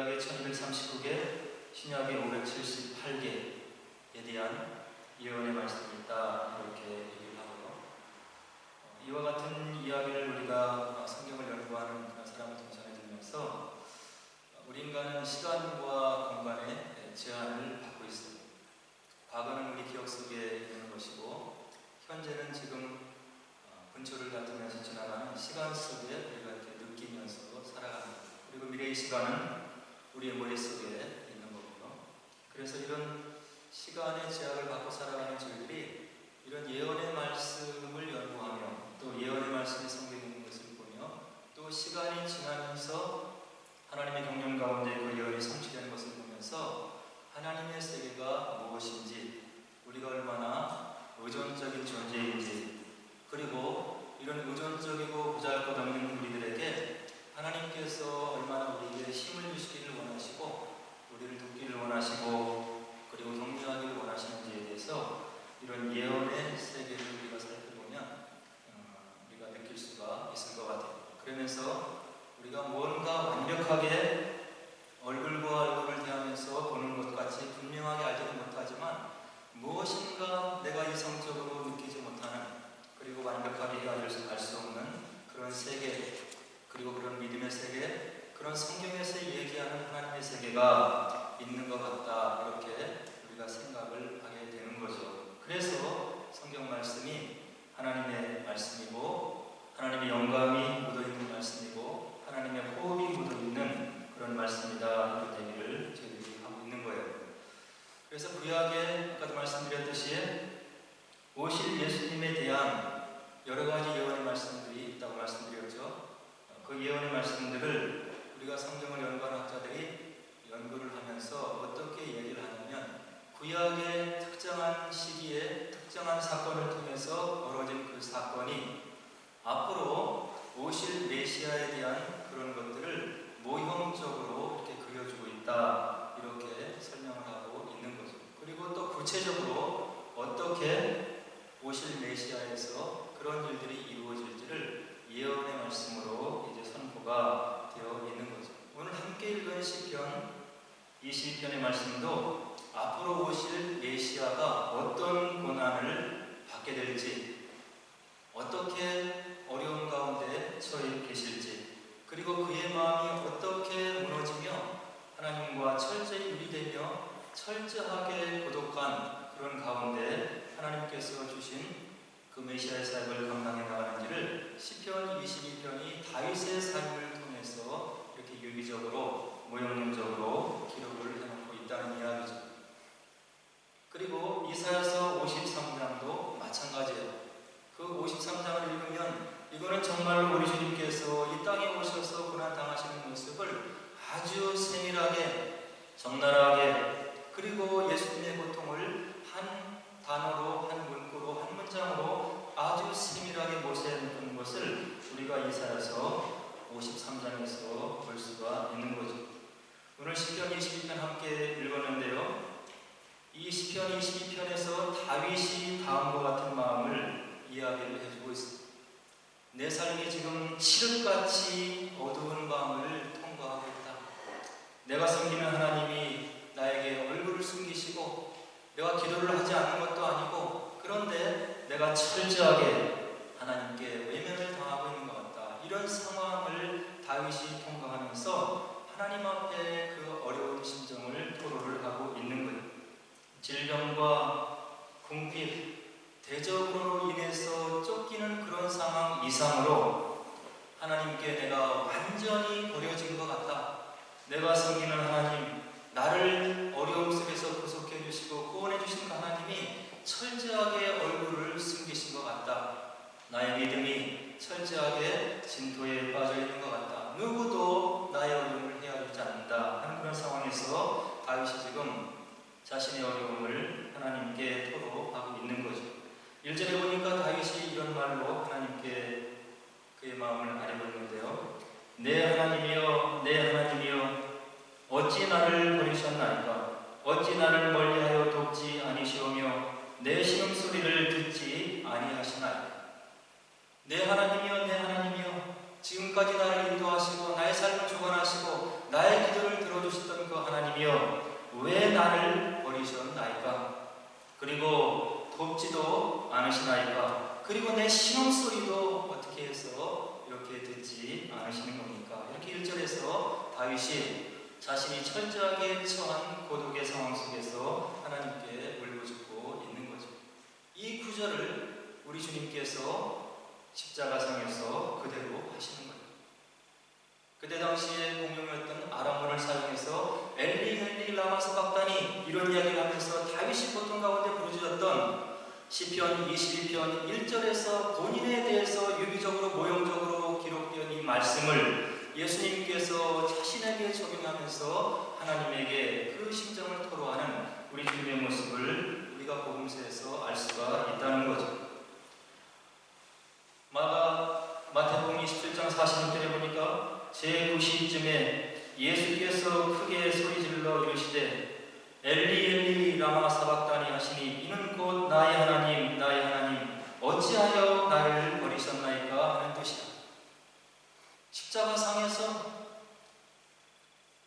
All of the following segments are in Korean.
구약의 1239개, 신약의 578개에 대한 예언의 말씀이 있다 이렇게 얘기를 하고요. 어, 이와 같은 이야기를 우리가 성경을 연구하는 사람을 동참해 들면서 우리 인간은 시간과 공간의 제한을 받고 있습니다. 과거는 우리 기억 속에 있는 것이고 현재는 지금 어, 분초를 다투면서 지나가는 시간 속에 우리가 이렇게 느끼면서 살아가는 그리고 미래의 시간은 우리의 머릿속에 있는 거고요. 그래서 이런 시간의 제약을 받고 살아가는 저희들이 이런 예언의 말씀을 연구하며 또 예언의 말씀이 성경에 것을 보며 또 시간이 지나면서 하나님의 경륜 가운데 그 예언이 성취되는 것을 보면서 하나님의 세계가 무엇인지 우리가 얼마나 의존적인 존재인지 그리고 이런 의존적이고 보잘것없는 우리들에게 하나님께서 얼마나 우리에게 힘을 주시기를 원하시고 우리를 돕기를 원하시고 그리고 격려하기를 원하시는지에 대해서 이런 예언의 세계를 우리가 살펴보면 어, 우리가 느낄 수가 있을 것 같아요. 그러면서 우리가 뭔가 완벽하게 얼굴과 얼굴을 대하면서 보는 것 같이 분명하게 알지는 못하지만 무엇인가 내가 이성적으로 느끼지 못하는 그리고 완벽하게 알수 알수 없는 그런 세계 그리고 그런 믿음의 세계 그런 성경에서 얘기하는 하나님의 세계가 있는 것 같다 이렇게 우리가 생각을 하게 되는 거죠. 그래서 성경 말씀이 하나님의 말씀이고 하나님의 영감이 묻어 있는 말씀이고 하나님의 호흡이 묻어 있는 그런 말씀이다 이런 얘기를 저희들이 하고 있는 거예요. 그래서 구약에 아까도 말씀드렸듯이 오실 예수님에 대한 여러 가지 예언의 말씀들이 있다고 말씀드렸죠. 그 예언의 말씀들을 우리가 성경을 연구하는 학자들이 연구를 하면서 어떻게 얘기를 하냐면 구약의 특정한 시기에 특정한 사건을 통해서 벌어진 그 사건이 앞으로 오실 메시아에 대한 그런 것들을 모형적으로 이렇게 그려주고 있다 이렇게 설명을 하고 있는 거죠. 그리고 또 구체적으로 어떻게 오실 메시아에서 그런 일들이 이루어질지를 예언의 말씀으로 이제 선포가 되어 있는 거죠. 오늘 함께 읽은 시편 이 시편의 말씀도 앞으로 오실 메시아가 어떤 고난을 받게 될지 어떻게 어려운 가운데 처해 계실지 그리고 그의 마음이 어떻게 무너지며 하나님과 철저히 유리되며 철저하게 고독한 그런 가운데 하나님께서 주신 그 메시아의 삶을 감당해 나가는지를 시편 22편이 다윗의 삶을 통해서 이렇게 유기적으로 모형론적으로 기록을 해놓고 있다는 이야기죠. 그리고 이사야서 53장도 마찬가지예요. 그 53장을 읽으면 이거는 정말로 우리 주님께서 이 땅에 오셔서 고난 당하시는 모습을 아주 세밀하게 적나라하게 그리고 예수님의 고통을 한 단어로 한 문구로 한 문장으로 아주 세밀하게 모세놓은 것을 우리가 이사야서 53장에서 볼 수가 있는 거죠. 오늘 시편 22편 함께 읽었는데요. 이 시편 22편에서 다윗이 다음과 같은 마음을 이야기를 해주고 있습니다. 내 삶이 지금 칠흑같이 어두운 밤을 통과하고 있다. 내가 섬기는 하나님이 나에게 얼굴을 숨기시고 내가 기도를 하지 않는 것도 아니고 그런데 내가 철저하게 하나님께 외면을 당하고 있는 것 같다. 이런 상황을 다윗이 통과하면서 하나님 앞에 그 어려운 심정을 토로를 하고 있는 거예요. 질병과 궁핍, 대적으로 인해서 쫓기는 그런 상황 이상으로 하나님께 내가 완전히 버려진 것 같다. 내가 섬기는 하나님, 나를 어려움 속에서 구속해 주시고 구원해 주신 그 하나님이 철저하게 얼굴을 숨기신 것 같다. 나의 믿음이 철저하게 진토에 빠져 있는 것 같다. 누구도 나의 어려움을 헤아리지 않는다. 하는 그런 상황에서 다윗이 지금 자신의 어려움을 하나님께 토로하고 있는 거죠. 일절에 보니까 다윗이 이런 말로 하나님께 그의 마음을 아뢰었는데요. 내 하나님이여 내 하나님이여 어찌 나를 버리셨나이까? 어찌 나를 멀리하여 돕지 아니시오며 내 신음 소리를 듣지 아니하시나이까? 내 하나님이여 내 하나님이여 지금까지 나를 인도하시고 나의 삶을 주관하시고 나의 기도를 들어주셨던 그 하나님이여 왜 나를 버리셨나이까? 그리고 돕지도 않으시나이까? 그리고 내 신음 소리도 어떻게 해서 이렇게 듣지 않으시는 겁니까 이렇게 1절에서 다윗이 자신이 철저하게 처한 고독의 상황 속에서 하나님께 울부짖고 있는 거죠. 이 구절을 우리 주님께서 십자가상에서 그대로 하시는 거예요. 그때 당시에 공용이었던 아람어를 사용해서 엘리 엘리 라마 사박다니 이런 이야기를 하면서 다윗이 고통 가운데 부르짖었던 시편 22편 1절에서 본인에 대해서 유기적으로 모형적으로 기록된 이 말씀을 예수님께서 자신에게 적용하면서 하나님에게 그 심정을 토로하는 우리 주님의 모습을 우리가 복음서에서 알 수가 있다는 거죠. 마가 마태복음 27장 46절에 보니까 제9시쯤에 예수께서 크게 소리질러 이르시되 엘리 엘리 라마 사박다니 하시니 이는 곧 나의 하나님 나의 하나님 어찌하여 나를 버리셨나이까 하는 뜻이다. 십자가 상에서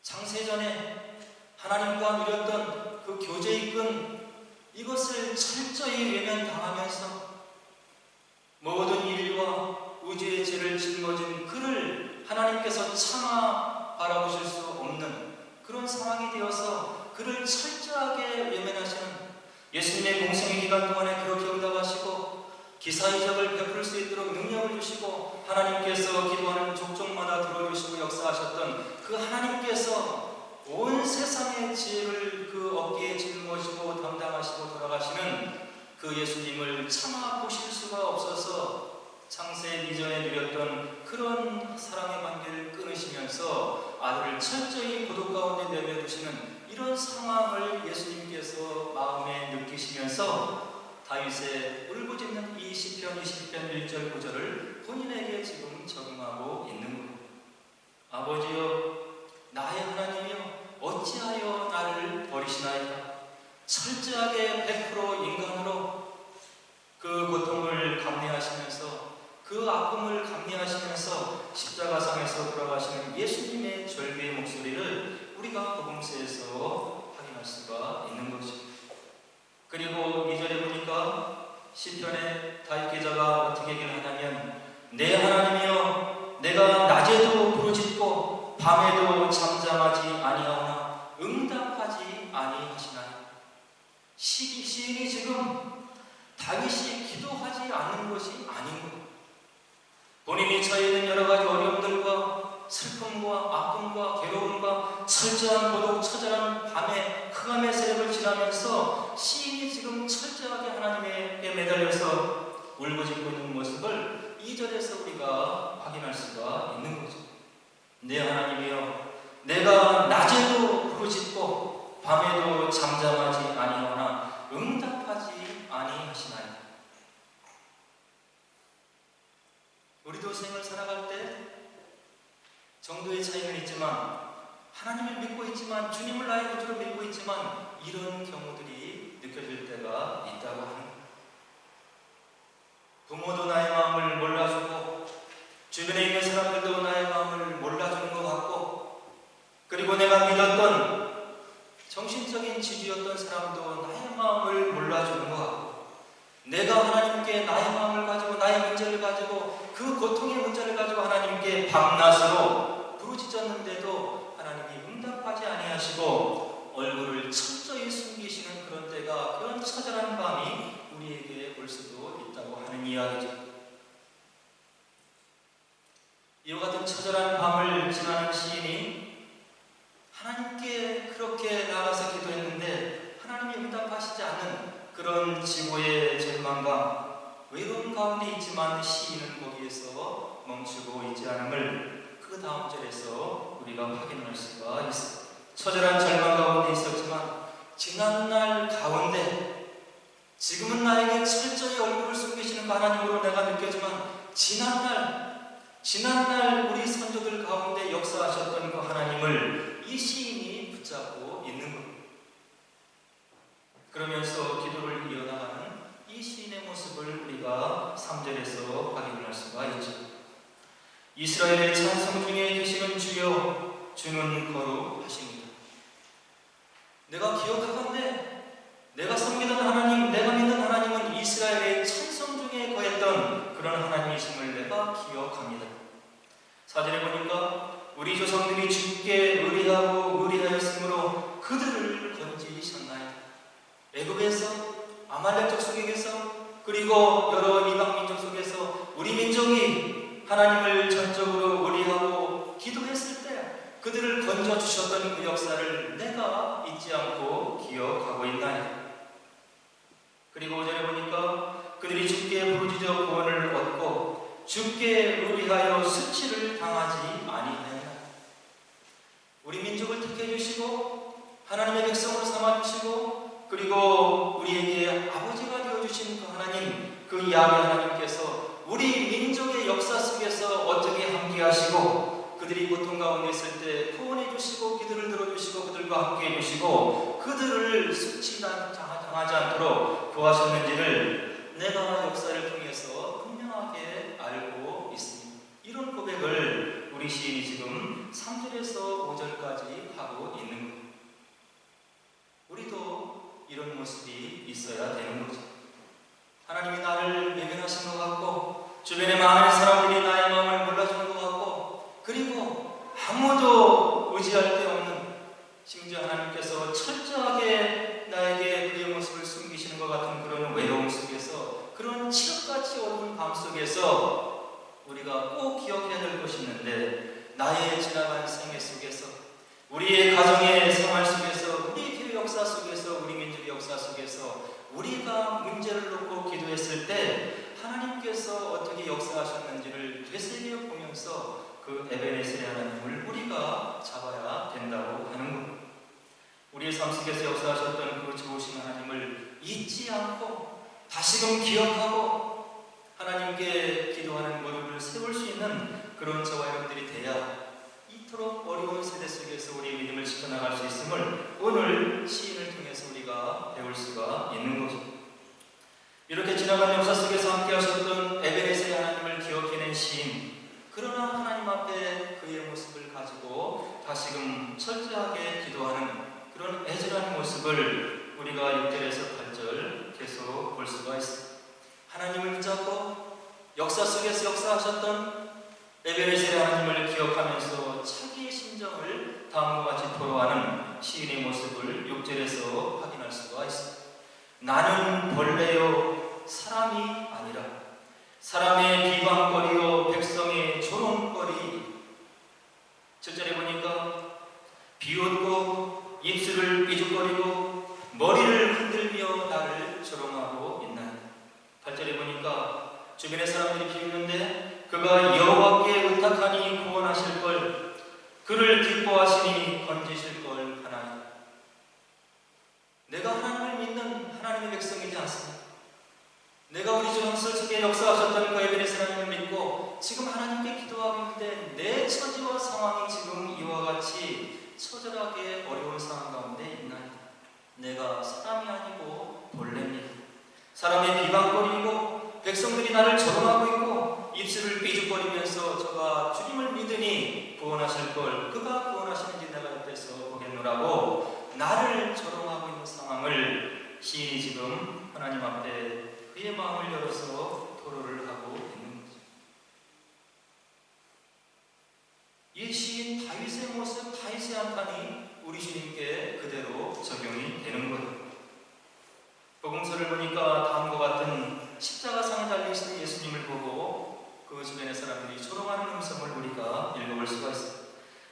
창세전에 하나님과 누렸던 그 교제의 끈 이것을 철저히 외면당하면서 모든 인류와 우주의 죄를 짊어진 그를 하나님께서 차마 바라보실 수 없는 그런 상황이 되어서 그를 철저하게 외면하시는 예수님의 공생의 기간 동안에 그렇게 응답하시고 기사이적을 베풀 수 있도록 능력을 주시고 하나님께서 기도하는 족족마다 들어주시고 역사하셨던 그 하나님께서 온 세상의 지혜를 그 어깨에 짊어지고 담당하시고 돌아가시는 그 예수님을 차마 보실 수가 없어서 창세 이전에 누렸던 그런 사랑의 관계를 끊으시면서 아들을 철저히 고독 가운데 내버려두시는 이런 상황을 예수님께서 마음에 느끼시면서 다윗의 울부짖는 이 시편 20편 1절 9절을 본인에게 지금 적용하고 있는 거예요. 아버지여 나의 하나님이여 어찌하여 나를 버리시나이까 철저하게 100% 인간으로 그 고통을 감내하시면서 그 아픔을 감내하시면서 십자가상에서 돌아가시는 예수님의 절규의 목소리를 우리가 복음서에서 확인할 수가 있는 거죠. 그리고 2절에 보니까 시편의 다윗 기자가 어떻게 얘기를 하냐면 내 하나님이여 내가 낮에도 부르짖고 밤에도 잠잠하지 아니하오나 응답하지 아니하시나니 시, 시인이 지금 다윗이 기도하지 않는 것이 아닌 거예요. 본인이 처해 있는 여러 가지 어려움들과 슬픔과 아픔과 괴로움과 철저한 고독, 처절한 밤의 흑암의 세력을 지나면서 시인이 지금 철저하게 하나님에게 매달려서 울부짖고 있는 모습을 2절에서 우리가 확인할 수가 있는 거죠. 내 하나님이여 내가 낮에도 부르짖고 밤에도 잠잠하지 아니하나 응답하지 아니하시나니 우리도 생을 살아갈 때 정도의 차이는 있지만 하나님을 믿고 있지만 주님을 나의 구주로 믿고 있지만 이런 경우들이 느껴질 때가 있다고 합니다. 부모도 나의 마음을 몰라주고 주변에 있는 사람들도 나의 마음을 몰라주는 것 같고 그리고 내가 믿었던 정신적인 지주였던 사람도 나의 마음을 몰라주는 것 같고 내가 하나님께 나의 마음을 가지고 나의 문제를 가지고 그 고통의 문제를 가지고 하나님께 밤낮으로 부르짖었는데도 응답하지 아니하시고 얼굴을 철저히 숨기시는 그런 때가 그런 처절한 밤이 우리에게 올 수도 있다고 하는 이야기죠. 이와 같은 처절한 밤을 지나는 시인이 하나님께 그렇게 나가서 기도했는데 하나님이 응답하시지 않는 그런 지구의 절망감, 외로움 가운데 있지만 시인은 거기에서 멈추고 있지 않음을 그 다음 절에서 우리가 확인할 수가 있습니다. 처절한 절망 가운데 있었지만 지난날 가운데 지금은 나에게 철저히 얼굴을 숨기시는 그 하나님으로 내가 느껴지만 지난날 지난날 우리 선조들 가운데 역사하셨던 그 하나님을 이 시인이 붙잡고 있는 것. 그러면서 기도를 이어나가는 이 시인의 모습을 우리가 3절에서 확인할 수가 있죠. 이스라엘의 찬송 중에 계시는 주여 주는 거룩하십니다. 내가 기억하건대 내가 섬기던 하나님, 내가 믿는 하나님은 이스라엘의 찬송 중에 거했던 그런 하나님이심을 내가 기억합니다. 사절에 보니까 우리 조상들이 주께 의리하고 의리하였으므로 그들을 건지셨나이다. 애굽에서 아말렉 족속에게서 그리고 여러 이방 민족 속에서 우리 민족이 하나님을 전적으로 의리하고 기도했을 때 그들을 건져 주셨던 그 역사를 내가 잊지 않고 기억하고 있나니 그리고 오전에 보니까 그들이 주께 부르짖어 구원을 얻고 주께 의리하여 수치를 당하지 아니하였나 우리 민족을 택해 주시고 하나님의 백성으로 삼아 주시고 그리고 우리에게 아버지가 되어 주신 그 하나님 그 이야기 하나님께서 우리 민족의 역사 속에서 어떻게 함께 하시고 그들이 고통 가운데 있을 때 구원해 주시고 기도를 들어 주시고 그들과 함께 해 주시고 그들을 수치 당하지 않도록 구하셨는지를 내가 역사를 통해서 분명하게 알고 있습니다. 이런 고백을 우리 시인이 지금 3절에서 5절까지 하고 있는. 우리도 이런 모습이 있어야 되는 거죠. 하나님이 나를 외면하신 것 같고 주변의 많은 사람들이 나의 마음을 몰라주는 것 같고 그리고 아무도 의지할 데 없는 심지어 하나님께서 철저하게 나에게 그의 모습을 숨기시는 것 같은 그런 외로움 속에서 그런 칠흑같이 어두운 밤 속에서 우리가 꼭 기억해야 될 것이 있는데 나의 지나간 생애 속에서 우리의 가정의 생활 속에서 우리 교회 역사 속에서 우리 민족의 역사 속에서 우리가 문제를 놓고 기도했을 때 하나님께서 어떻게 역사하셨는지를 되새겨 보면서 그 에베네셀의 하나님을 우리가 잡아야 된다고 하는 것. 우리의 삶 속에서 역사하셨던 그 좋으신 하나님을 잊지 않고 다시금 기억하고 하나님께 기도하는 무릎을 세울 수 있는 그런 저와 여러분들이 돼야 이토록 어려운 세대 속에서 우리의 믿음을 지켜나갈 수 있음을 오늘 시인을 통해서 우리가 배울 수가 있는 거죠. 이렇게 지나간 역사 속에서 함께 하셨던 에베네셀의 하나님을 기억해낸 시인 그러나 하나님 앞에 그의 모습을 가지고 다시금 철저하게 기도하는 그런 애절한 모습을 우리가 6절에서 8절 계속 볼 수가 있습니다. 하나님을 붙잡고 역사 속에서 역사하셨던 에베레셀의 하나님을 기억하면서 자기의 심정을 다음과 같이 토로하는 시인의 모습을 6절에서 확인할 수가 있습니다. 나는 벌레요 사람이 아니라 사람의 비방거리요 백성의 조롱거리 7절에 보니까 비웃고 입술을 삐죽거리고 머리를 흔들며 나를 조롱하고 있나니 8절에 보니까 주변의 사람들이 비웃는데 그가 여호와께 의탁하니 구원하실 걸 그를 기뻐하시니 건지실 걸 하나니 내가 하나님을 믿는 하나님의 백성이지 않습니다. 내가 우리 조상설 속에 역사하셨던 그 에베레스 하나님을 믿고 지금 하나님께 기도하고 있는데 내 처지와 상황이 지금 이와 같이 처절하게 어려운 상황 가운데 있나이다. 내가 사람이 아니고 벌레입니다. 사람의 비방거리고 백성들이 나를 조롱하고 있고 입술을 삐죽거리면서 저가 주님을 믿으니 구원하실 걸 그가 구원하시는지 내가 옆에서 보겠노라고 나를 조롱하고 있는 상황을 시인이 지금 하나님 앞에 그의 마음을 열어서 토로를 하고 있는 거죠. 이 시인 다윗의 모습, 다윗의 한탄이 우리 주님께 그대로 적용이 되는 거예요. 복음서를 보니까 다음과 같은 십자가상에 달리신 예수님을 보고 그 주변의 사람들이 조롱하는 음성을 우리가 읽어볼 수가 있습니다.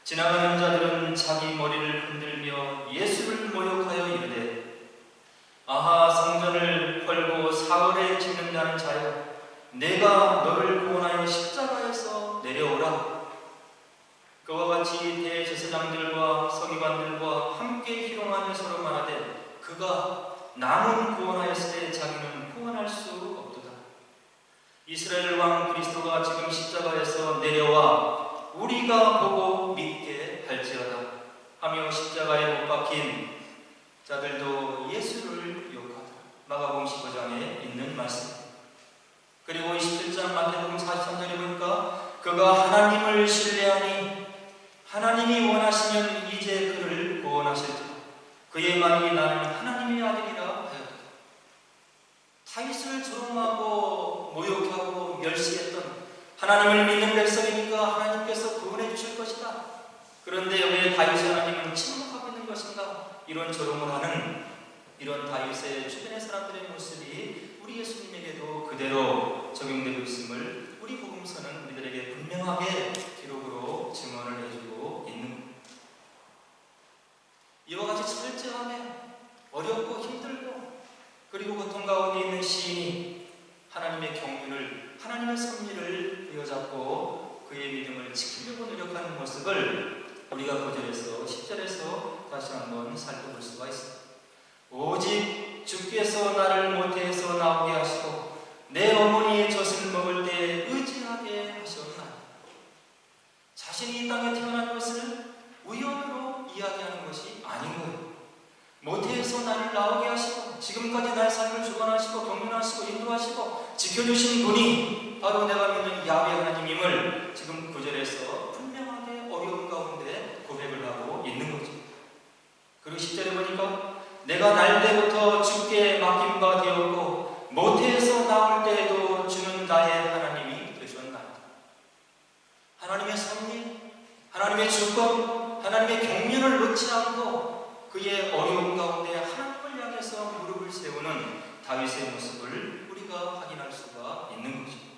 지나가는 자들은 자기 머리를 흔들며 예수를 모욕하여 이르되 아하 성전을 헐고 사흘에 짓는다는 자여 내가 너를 구원하여 십자가에서 내려오라 그와 같이 대제사장들과 서기관들과 함께 희롱하며 서로 말하되 남은 구원하였을 때 자기는 구원할 수 없도다. 이스라엘 왕 그리스도가 지금 십자가에서 내려와 우리가 보고 믿게 할지어다 하며 십자가에 못 박힌 자들도 예수를 욕하더라. 마가복음 15장에 있는 말씀. 그리고 27장 마태복음 43절에 보니까 그가 하나님을 신뢰하니 하나님이 원하시면 이제 그를 구원하실지라. 그의 말이 나는 하나님의 아들이라 하였다. 다윗을 조롱하고 모욕하고 멸시했던 하나님을 믿는 백성이니까 하나님께서 구원해 주실 것이다. 그런데 왜 다윗 하나님은 침묵하고 있는 것인가? 이런 조롱을 하는 이런 다윗의 주변의 사람들의 모습이 우리 예수님에게도 그대로 적용되고 있음을 우리 복음서는 우리들에게 분명하게 기록으로 증언을 해주고 있는. 이와 같이 철저하게 어렵고 힘들고 그리고 고통 가운데 있는 시인이 하나님의 경륜을 하나님의 섭리를 부여잡고 그의 믿음을 지키려고 노력하는 모습을 우리가 9절에서 10절에서 다시 한번 살펴볼 수가 있습니다. 오직 주께서 나를 모태에서 나오게 하시고 내 어머니의 젖을 먹을 때 의지하게 하셨나니 자신이 이 땅에 태어난 것을 우연으로 이야기하는 것이 아닌 거예요. 모태에서 나를 나오게 하시고 지금까지 나의 삶을 주관하시고 경륜하시고 인도하시고 지켜주신 분이 바로 내가 믿는 야훼 하나님임을 지금 구절에서 분명하게 어려운 가운데 고백을 하고 있는 거죠. 그리고 10절에 보니까 내가 날 때부터 주께 맡김 바 되었고 모태에서 나올 때에도 주는 나의 하나님이 되셨나이다. 하나님의 섭리, 하나님의 주권, 하나님의 경륜을 놓지 않고 그의 어려움 가운데 하나님을 향해서 무릎을 세우는 다윗의 모습을 우리가 확인할 수가 있는 것입니다.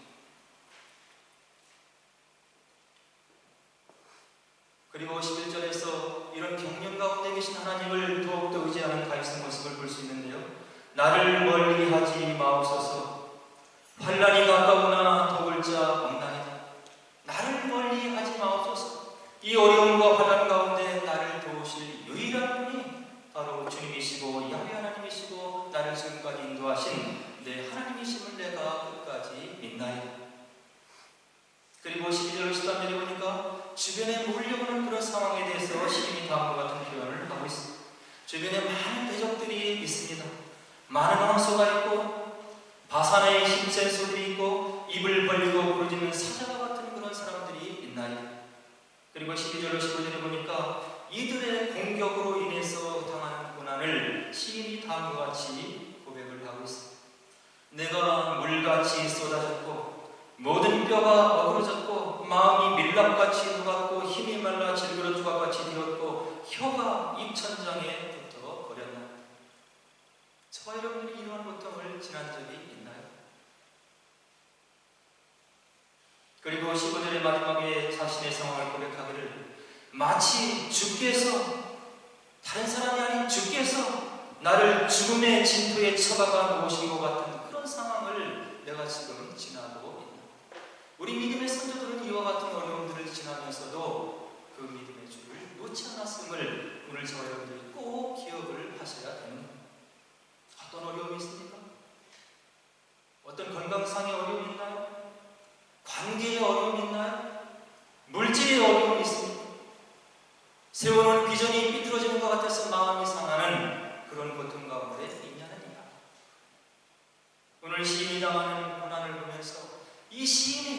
그리고 11절에서 이런 경륜 가운데 계신 하나님을 더욱더 의지하는 다윗의 모습을 볼 수 있는데요. 나를 멀리 하지 마옵소서. 환란이 가까우나 도울 자 없나이다. 나를 멀리 하지 마옵소서. 이 어려움과 환란 가운데 나를 도우실 유일한 분이 바로 주님이시고 야훼 하나님이시고 나를 지금까지 인도하신 내 하나님이심을 내가 끝까지 믿나이다. 그리고 12절 13절에 보니까 주변에 몰려오는 그런 상황에 대해서 시인이 다음과 같은 표현을 하고 있습니다. 주변에 많은 대적들이 있습니다. 많은 황소가 있고 바산의 힘센 소들이 있고 입을 벌리고 부르짖는 사자와 같은 그런 사람들이 있나이다. 그리고 12절로 15절에 보니까 이들의 공격으로 인해서 당하는 고난을 시인이 다음과 같이 고백을 하고 있습니다. 내가 물같이 쏟아졌고 모든 뼈가 어그러졌고 마음이 밀랍같이 녹았고 힘이 말라 질그러 조각같이 되었고 혀가 입천장에 붙어 버렸나 저와 여러분들이 이러한 고통을 지난 적이 있나요? 그리고 15절의 마지막에 자신의 상황을 고백하기를 마치 주께서 다른 사람이 아닌 주께서 나를 죽음의 진토에 처박아 놓으신 것 같은 그런 상황을 내가 지금 있다. 우리 믿음의 선조들은 이와 같은 어려움들을 지나면서도 그 믿음의 줄을 놓지 않았음을 오늘 저와 여러분들이 꼭 기억을 하셔야 겁니다. 어떤 어려움이 있습니까? 어떤 건강상의 어려움이 있나요? 관계의 어려움이 있나요? 물질의 어려움이 있습니까? 세워놓은 비전이 삐뚤어지는 것 같아서 마음이 상하는 그런 고통 가운데 있냐는 이야기. 오늘 시인이 당하는 고난을 보면서 이 시인이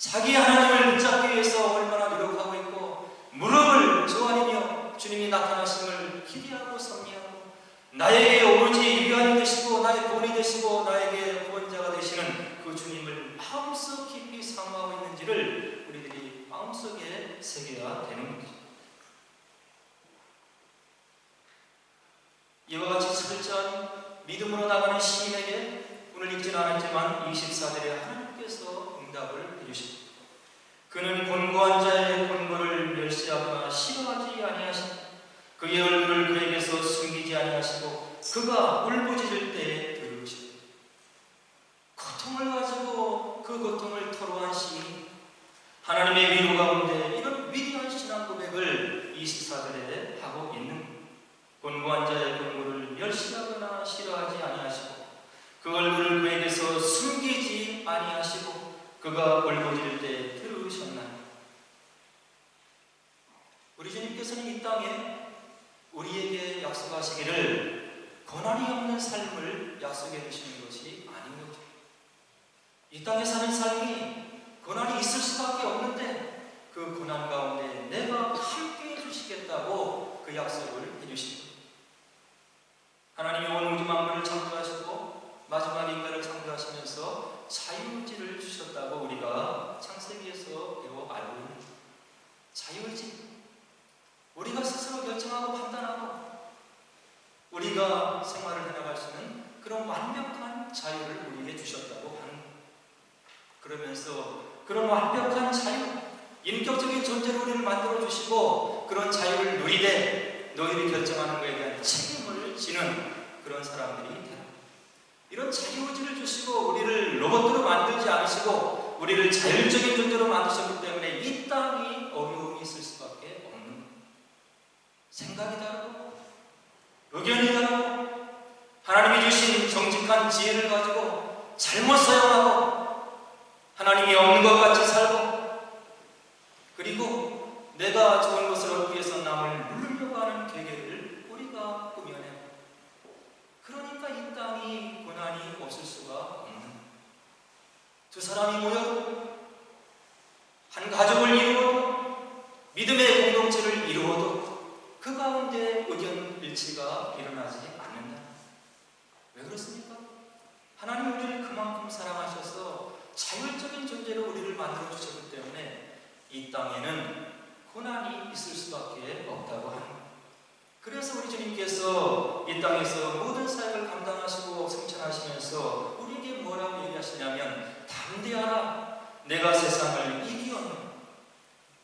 자기 하나님을 붙잡기 위해서 얼마나 노력하고 있고 무릎을 조아리며 주님이 나타나심을 기대하고 섭리하고 나에게 오로지 유한이 되시고 나의 본이 되시고 나에게 구원자가 되시는 그 주님을 마음속 깊이 사모하고 있는지를 우리들이 마음속에 새겨야 되는 것이죠. 이와 같이 철저한 믿음으로 나가는 시인에게 오늘 읽진 않았지만 24절에 하나님께서 응답을. 그는 권고한 자의 권고를 멸시하거나 싫어하지 아니하시고 그의 얼굴을 그에게서 숨기지 아니하시고 그가 울부짖을 때에 들으시고 고통을 가지고 그 고통을 토로한 시인 하나님의 위로 가운데 이런 위대한 신앙 고백을 이 시사들에 하고 있는 권고한 자의 권고를 멸시하거나 싫어하지 아니하시고 그 얼굴을 그에게서 숨기지 아니하시고 그가 울부짖을 때에 들으시고 셨나요? 우리 주님께서는 이 땅에 우리에게 약속하시기를 고난이 없는 삶을 약속해 주시는 것이 아닌 거죠. 이 땅에 사는 삶이 고난이 있을 수밖에 없는데 그 고난 가운데 내가 함께 해주시겠다고 그 약속을 해주십니다. 하나님이 온 우주 만물을 창조하시고 마지막 인간을 창조하시면서 자유의지를 주셨다고 우리가 창세기에서 배워 알고 자유의지 우리가 스스로 결정하고 판단하고 우리가 생활을 해나갈 수 있는 그런 완벽한 자유를 우리에게 주셨다고 하는 그러면서 그런 완벽한 자유, 인격적인 존재로 우리를 만들어 주시고 그런 자유를 누리되 너희를 결정하는 것에 대한 책임을 지는 그런 사람들이 되라. 이런 자유의지를 주시고 우리를 로봇으로 만들지 않으시고 우리를 자율적인 존재로 만드셨기 때문에 이 땅이 어려움이 있을 수밖에 없는 생각이 다르고 의견이 다르고 하나님이 주신 정직한 지혜를 가지고 잘못 사용하고 하나님이 없는 것 같이 살고 그리고 내가 좋은 얻기 위해서 남을 누르려고 하는 계획을 우리가 꾸며내 그러니까 이 땅이 고난이 없을 수가 없는 두 사람이 모여도 한 가족을 이루어도 믿음의 공동체를 이루어도 그 가운데 의견 일치가 일어나지 않는다. 왜 그렇습니까? 하나님 우리를 그만큼 사랑하셔서 자율적인 존재로 우리를 만들어 주셨기 때문에 이 땅에는 고난이 있을 수밖에 없다고 합니다. 그래서 우리 주님께서 이 땅에서 모든 사역을 감당하시고 성찬하시면서 우리에게 뭐라고 얘기하시냐면 담대하라 내가 세상을 이기었노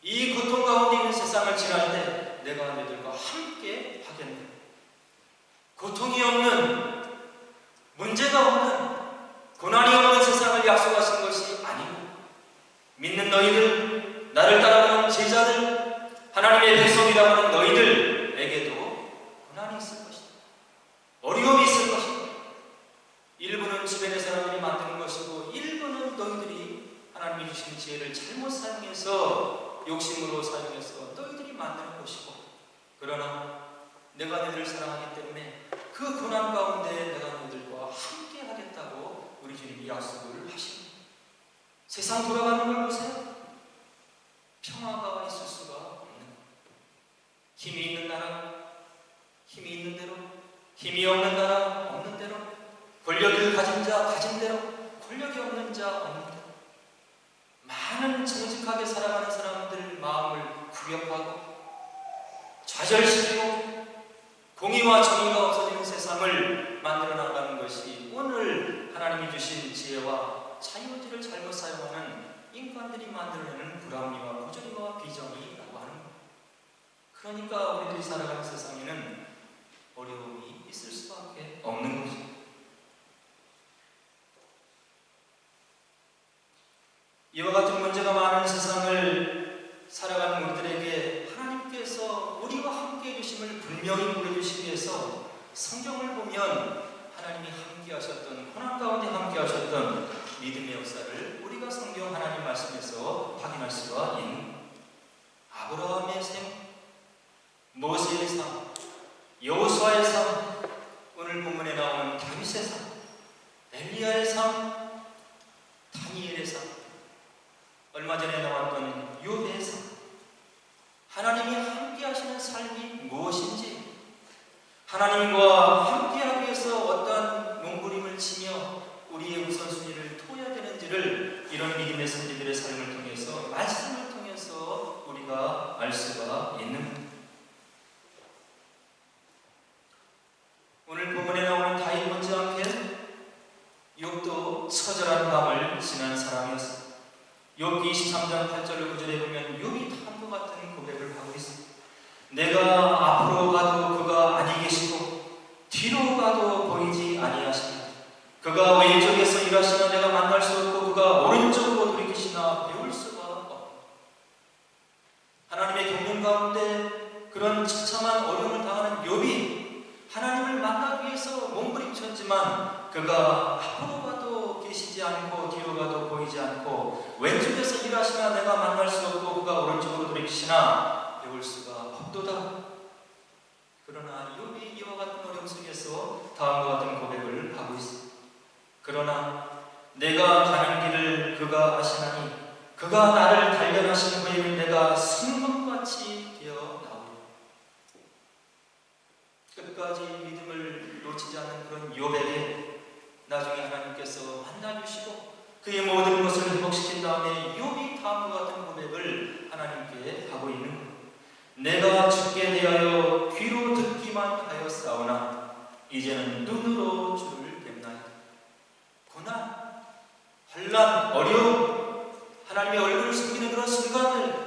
이 고통 가운데 있는 세상을 지날 때 내가 너희들과 함께 하겠네 고통이 없는 문제가 없는 고난이 없는 세상을 약속하신 것이 아니고 믿는 너희들 나를 따라가는 제자들 하나님의 백성이라고 하는 너희들에게도 고난이 있을 것이다. 어려움이 있을 것이다. 일부는 주변의 사람들이 만드는 것이고 일부는 너희들이 하나님이 주신 지혜를 잘못 사용해서 욕심으로 사용해서 너희들이 만드는 것이고 그러나 내가 너희를 사랑하기 때문에 그 고난 가운데 내가 너희들과 함께 하겠다고 우리 주님이 약속을 하십니다. 세상 돌아가는 걸 보세요. 평화가 있을 수가 없는 힘이 있는 나라 힘이 있는 대로 힘이 없는 나라 없는 대로 권력을 가진 자 가진 대로 권력이 없는 자 없는 많은 정직하게 살아가는 사람들 마음을 구격하고 좌절시키고 공의와 정의가 없어지는 세상을 만들어 나가는 것이 오늘 하나님이 주신 지혜와 자유의지를 잘못 사용하는 인간들이 만들어내는 불합리와 부조리와 비정의라고 하는 것. 그러니까 우리들이 살아가는 세상에는 어려움이 있을 수밖에 없는. 이와 같은 문제가 많은 세상을 살아가는 우리들에게 하나님께서 우리와 함께 해주심을 분명히 보여주시기 위해서 성경을 보면 하나님이 함께 하셨던 고난 가운데 함께 하셨던 믿음의 역사를 우리가 성경 하나님 말씀에서 확인할 수가 있는 아브라함의 생, 모세의 삶, 여호수아의 삶, 오늘 본문에 나오는 다윗의 삶, 엘리야의 삶, 다니엘의 삶, 얼마 전에 나왔던 요배의 삶, 하나님이 함께 하시는 삶이 무엇인지, 하나님과 함께하기 위해서 어떠한 몸부림을 치며 우리의 우선순위를 둬야 되는지를 이런 믿음의 선지들의 삶을 통해서, 말씀을 통해서 우리가 알 수가 있는 겁니다. 오늘 본문에 나오는 다윗 못지않게 욥도 처절한 밤을 지난 사람이었습니다. 욥 23장 8절을 9절에 보면 욥이 다음과 같은 고백을 하고 있습니다. 내가 앞으로 가도 그가 아니 계시고 뒤로 가도 보이지 아니하시니 그가 왼쪽에서 일하시나 내가 만날 수 없고 그가 오른쪽으로 돌이키시나 배울 수가 없고 하나님의 경륜 가운데 그런 처참한 어려움을 당하는 욥이 하나님을 만나기 위해서 몸부림쳤지만 그가 앞으로 가도 계시지 않고 뒤로 가도 보이지 않고 왼쪽에서 일하시나 내가 만날 수 없고 그가 오른쪽으로 돌이키시나 배울 수가 없도다. 그러나 욥이 이와 같은 어려움 속에서 다음과 같은 고백을 하고 있습니다. 그러나 내가 가는 길을 그가 아시나니 그가 나를 단련하신 후에는 내가 순금같이 되어 나오리. 끝까지 믿음을 놓치지 않는 그런 욥에게 나중에 하나님께서 만나주시고 그의 모든 것을 회복시킨 다음에 욥이 다음과 같은 고백을 하나님께 하고 있는. 내가 죽게 대하여 귀로 듣기만 하였사오나 이제는 눈으로 주를 뵙나이다. 고난, 환란, 어려움, 하나님의 얼굴을 숨기는 그런 순간을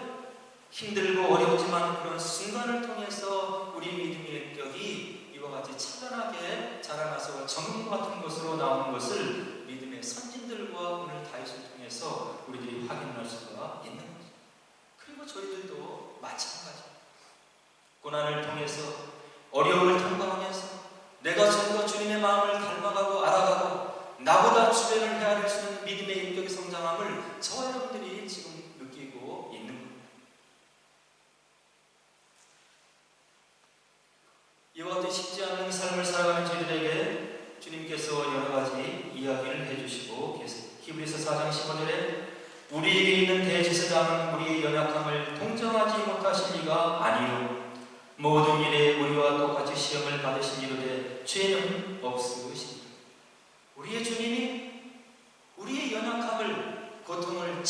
힘들고 어렵지만 그런 순간을 통해서 우리 믿음의 인격이 이와 같이 찬란하게 자라나서 정금 같은 것으로 나오는 것을 믿음의 선진들과 오늘 다윗을 통해서 우리들이 확인할 수가 있는 거죠. 그리고 저희들도 마찬가지. 고난을 통해서 어려움을 통과하면서 내가 좀더 주님의 마음을 알아가고 나보다 주변을 있는 믿음의 인격이 성장함을 저와 여러분들이 지금 느끼고 있는 겁니다. 이와 같이 쉽지 않은 삶을 살아가는 저희들에게 주님께서 여러 가지 이야기를 해주시고 계세요. 히브리서 4장 15절에 우리에게 있는 대제사장은 우리의 연약함을 동정하지 못하실 리가 아니요 모든 일에 우리와 똑같이 시험을 받으신 이로되 죄는 없으십니다. 우리의 주님이 우리의 연약함을 고통을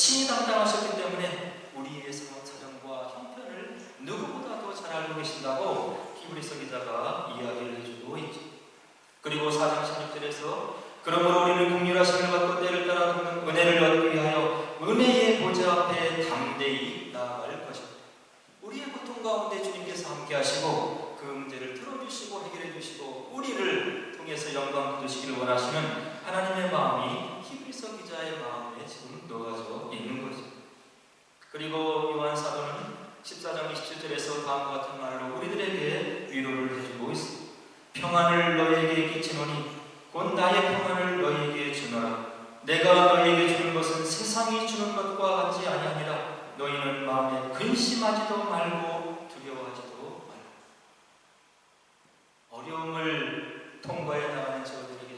담당하셨기 때문에 우리의 사정과 형편을 누구보다도 잘 알고 계신다고 히브리서 기자가 이야기를 해주고 있죠. 그리고 4장 16절에서 그러므로 우리는 국률하심을 받고 때를 따라 돕는 은혜를 얻기 위하여 은혜의 보좌 앞에 담대히 나아갈 것입니다. 우리의 고통 가운데 주님께서 함께 하시고 그 문제를 들어주시고 해결해 주시고 우리를 통해서 영광 거두시기를 원하시는 하나님의 마음이 히브리서 기자의 마음에 지금 녹아져 있는 거죠. 그리고 요한 사도는 14장 27절에서 다음과 같은 말로 우리들에게 위로를 해주고 있습니다. 평안을 너희에게 끼치노니 곧 나의 평안을 너희에게 주노라. 내가 너희에게 주는 것은 세상이 주는 것과 같지 아니하니라. 너희는 마음에 근심하지도 말고 두려워하지도 말고 어려움을 통과해 나가는 저들에게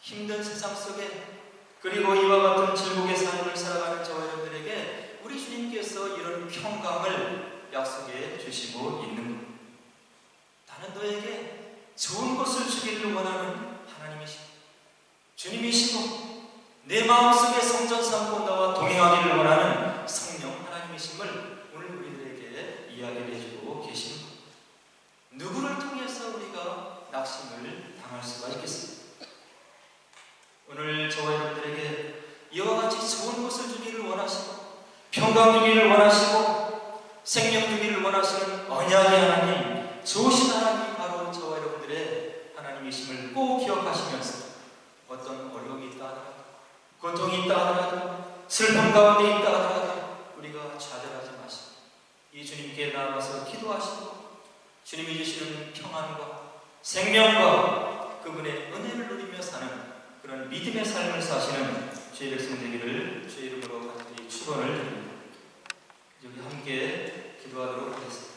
힘든 세상 속에 그리고 이와 같은 즐거의 삶을 살아가는 우리 주님께서 이런 평강을 약속해 주시고 있는 겁니다. 나는 너에게 좋은 것을 주기를 원하는 하나님이시고 주님이시고 내 마음속에 성전 삼고 나와 동행하기를 원하는 성령 하나님이심을 오늘 우리들에게 이야기를 해주고 계십니다. 누구를 통해서 우리가 낙심을 당할 수가 있겠습니까? 오늘 저와 여러분들에게 언약의 하나님, 좋으신 하나님 바로 저와 여러분들의 하나님이심을 꼭 기억하시면서 어떤 어려움이 있다 하더라도 고통이 있다 하더라도 슬픔 가운데 있다 하더라도 우리가 좌절하지 마시고 이 주님께 나아가서 기도하시고 주님이 주시는 평안과 생명과 그분의 은혜를 누리며 사는 그런 믿음의 삶을 사시는 주의 백성 되기를 주의 이름으로 간절히 축원을 드립니다. 여기 함께 기도하도록 하겠습니다.